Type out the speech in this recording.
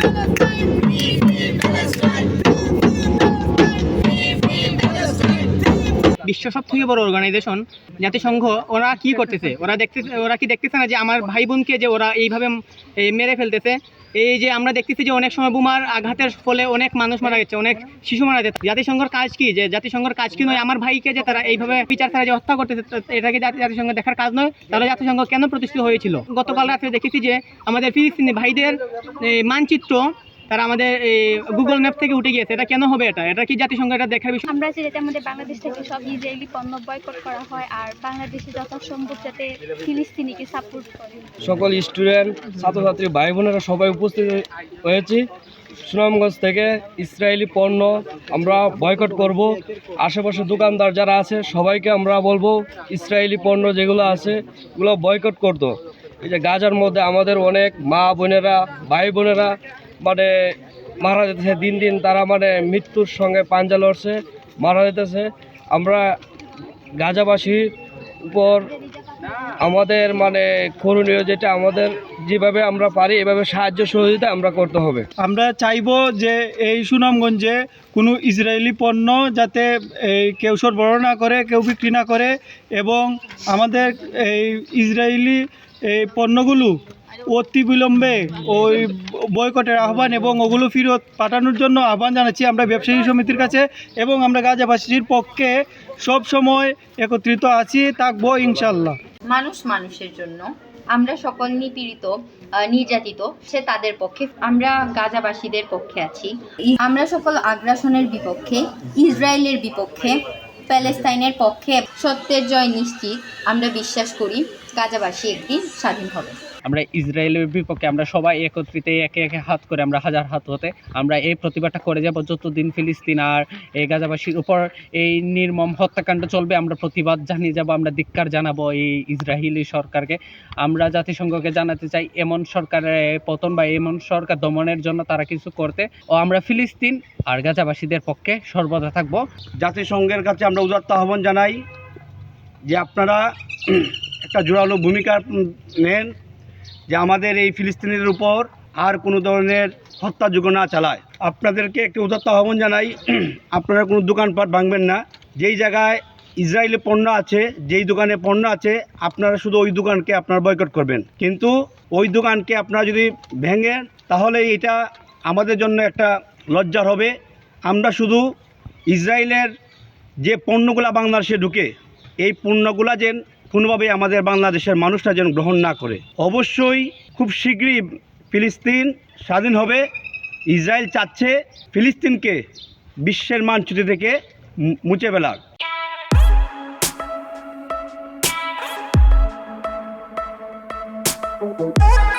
Come on, come on. বিশ্ব সব থেকে বড় অর্গানাইজেশন জাতিসংঘ, ওরা কি করতেছে? ওরা দেখতেছে, ওরা কি দেখতেছে না যে আমার ভাই বোনকে যে ওরা এইভাবে মেরে ফেলতেছে? এই যে আমরা দেখতেছি যে অনেক সময় বোমার আঘাতের ফলে অনেক মানুষ মারা যাচ্ছে অনেক শিশু মারা যাচ্ছে জাতিসংঘের কাজ কি? যে জাতিসংঘের কাজ কি নয়, আমার ভাইকে যে তারা এইভাবে বিচার ছাড়া যে হত্যা করতেছে এটাকে জাতি জাতিসংঘ দেখার কাজ নয়? তাহলে জাতিসংঘ কেন প্রতিষ্ঠিত হয়েছিল? গতকাল রাত্রে দেখেছি যে আমাদের ফিলিস্তিনি ভাইদের মানচিত্র তারা আমাদের গুগল ম্যাপ থেকে উঠে গিয়েছে। এটা কেন হবে এটা? এটা কি জাতিসংঘ এটা দেখার বিষয়? আমরা চাই যাতে আমাদের বাংলাদেশ থেকে সব ইসরায়েলি পণ্য বয়কট করা হয় আর বাংলাদেশে যথাসম্ভব যাতে ফিলিস্তিনিকে সাপোর্ট করে। সকল স্টুডেন্ট ছাত্রছাত্রী ভাই বোনেরা সবাই উপস্থিত হয়েছি। সুনামগঞ্জ থেকে ইসরায়েলি পণ্য আমরা বয়কট করব। আশেপাশে দোকানদার যারা আছে সবাইকে আমরা বলব ইসরায়েলি পণ্য যেগুলো আছে ওগুলো বয়কট করতো। এই যে গাজার মধ্যে আমাদের অনেক মা বোনেরা ভাই বোনেরা মানে মারা যেতেছে, দিন দিন তারা মানে মৃত্যুর সঙ্গে পাঞ্জা লড়ছে, মারা যেতেছে। আমরা গাজাবাসীর উপর আমাদের মানে করণীয় যেটা, আমাদের যেভাবে আমরা পারি, এভাবে সাহায্য সহযোগিতা আমরা করতে হবে। আমরা চাইব যে এই সুনামগঞ্জে কোনো ইসরায়েলি পণ্য যাতে এই কেউ সরবরাহ না করে, কেউ বিক্রি না করে, এবং আমাদের এই ইসরায়েলি এই পণ্যগুলো অতি বিলম্বে ওই বয়কটের আহ্বান এবং ওগুলো ফেরত পাঠানোর জন্য আহ্বান জানাচ্ছি আমরা ব্যবসায়ী সমিতির কাছে এবং আমরা গাজাবাসীর পক্ষে সব সময় একত্রিত আছি, থাকব ইনশাল্লাহ মানুষ মানুষের জন্য। আমরা সকল নিপীড়িত নির্যাতিত, সে তাদের পক্ষে, আমরা গাজাবাসীদের পক্ষে আছি। আমরা সকল আগ্রাসনের বিপক্ষে, ইসরায়েলের বিপক্ষে, প্যালেস্তাইনের পক্ষে সত্যের জয় নিশ্চিত আমরা বিশ্বাস করি। গাজাবাসী একদিন স্বাধীন হবে। আমরা ইসরায়েলের বিপক্ষে আমরা সবাই একত্রিত একে একে হাত করে আমরা হাজার হাত হতে আমরা এই প্রতিবাদটা করে যাব যতদিন ফিলিস্তিন আর এই গাজাবাসীর উপর এই নির্মম হত্যাকাণ্ড চলবে আমরা প্রতিবাদ জানিয়ে যাব আমরা ধিক্কার জানাব এই ইসরায়েলি সরকারকে। আমরা জাতিসংঘকে জানাতে চাই এমন সরকারের পতন বা এমন সরকার দমনের জন্য তারা কিছু করতে। ও আমরা ফিলিস্তিন আর গাজাবাসীদের পক্ষে সর্বদা থাকব। জাতিসংঘের কাছে আমরা উদাত্ত আহ্বান জানাই যে আপনারা একটা জোরালো ভূমিকা নেন যে আমাদের এই ফিলিস্তিনিদের উপর আর কোনো ধরনের হত্যাযোগ্য না চালায়। আপনাদেরকে একটি উদাত্ত আহ্বান জানাই, আপনারা কোনো দোকানপাট ভাঙবেন না। যেই জায়গায় ইসরায়েলি পণ্য আছে, যেই দোকানে পণ্য আছে, আপনারা শুধু ওই দোকানকে আপনারা বয়কট করবেন। কিন্তু ওই দোকানকে আপনারা যদি ভেঙেন, তাহলে এটা আমাদের জন্য একটা লজ্জার হবে। আমরা শুধু ইসরায়েলের যে পণ্যগুলা বাংলাদেশে ঢুকে, এই পণ্যগুলা যেন কোনোভাবে আমাদের বাংলাদেশের মানুষরা যেন গ্রহণ না করে। অবশ্যই খুব শীঘ্রই ফিলিস্তিন স্বাধীন হবে। ইসরায়েল চাচ্ছে ফিলিস্তিনকে বিশ্বের মানচিত্র থেকে মুছে ফেলার। Thank